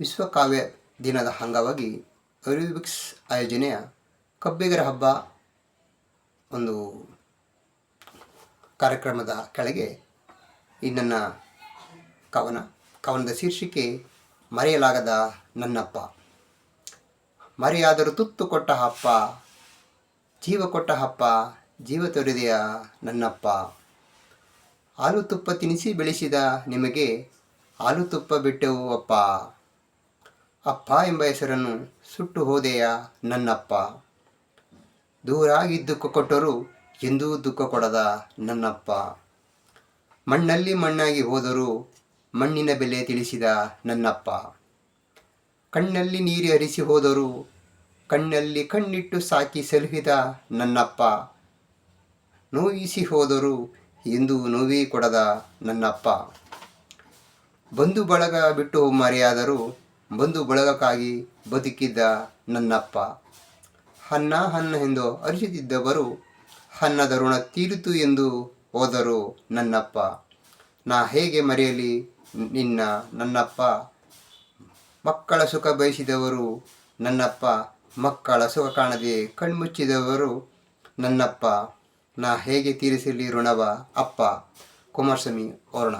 ವಿಶ್ವಕಾವ್ಯ ದಿನದ ಅಂಗವಾಗಿ ಅರಿಬಿಕ್ಸ್ ಆಯೋಜನೆಯ ಕಬ್ಬಿಗರ ಹಬ್ಬ ಒಂದು ಕಾರ್ಯಕ್ರಮದ ಕೆಳಗೆ ಈ ನನ್ನ ಕವನ, ಕವನದ ಶೀರ್ಷಿಕೆ ಮರೆಯಲಾಗದ ನನ್ನಪ್ಪ. ಮರೆಯಾದರೂ ತುತ್ತು ಕೊಟ್ಟ ಹಪ್ಪ ಜೀವ ಕೊಟ್ಟ ಹಪ್ಪ ಜೀವ ತೊರೆದೆಯ ನನ್ನಪ್ಪ. ಹಾಲು ತುಪ್ಪ ತಿನಿಸಿ ಬೆಳೆಸಿದ ನಿಮಗೆ ಹಾಲು ತುಪ್ಪ ಬಿಟ್ಟೆವು ಅಪ್ಪ. ಅಪ್ಪ ಎಂಬ ಹೆಸರನ್ನು ಸುಟ್ಟು ಹೋದೆಯ ನನ್ನಪ್ಪ. ದೂರಾಗಿ ದುಃಖ ಕೊಟ್ಟರು, ಎಂದೂ ದುಃಖ ಕೊಡದ ನನ್ನಪ್ಪ. ಮಣ್ಣಲ್ಲಿ ಮಣ್ಣಾಗಿ ಹೋದರೂ ಮಣ್ಣಿನ ಬೆಲೆ ತಿಳಿಸಿದ ನನ್ನಪ್ಪ. ಕಣ್ಣಲ್ಲಿ ನೀರು ಹರಿಸಿ ಹೋದರೂ ಕಣ್ಣಲ್ಲಿ ಕಣ್ಣಿಟ್ಟು ಸಾಕಿ ಸಲುಹಿದ ನನ್ನಪ್ಪ. ನೋಯಿಸಿ ಹೋದರು ಎಂದು ನೋವೇ ಕೊಡದ ನನ್ನಪ್ಪ. ಬಂಧು ಬಳಗ ಬಿಟ್ಟು ಮರೆಯಾದರೂ ಬಂಧು ಬಳಗಕ್ಕಾಗಿ ಬದುಕಿದ್ದ ನನ್ನಪ್ಪ. ಹನ್ನ ಹನ್ನ ಎಂದು ಅರಿಸುತ್ತಿದ್ದವರು ಹನ್ನದ ಋಣ ತೀರಿತು ಎಂದು ಹೋದರು ನನ್ನಪ್ಪ. ನಾ ಹೇಗೆ ಮರೆಯಲಿ ನಿನ್ನ ನನ್ನಪ್ಪ? ಮಕ್ಕಳ ಸುಖ ಬಯಸಿದವರು ನನ್ನಪ್ಪ. ಮಕ್ಕಳ ಸುಖ ಕಾಣದೆ ಕಣ್ಮುಚ್ಚಿದವರು ನನ್ನಪ್ಪ. ನಾ ಹೇಗೆ ತೀರಿಸಲಿ ಋಣವ ಅಪ್ಪ? ಕುಮಾರಸ್ವಾಮಿ ವರ್ಣ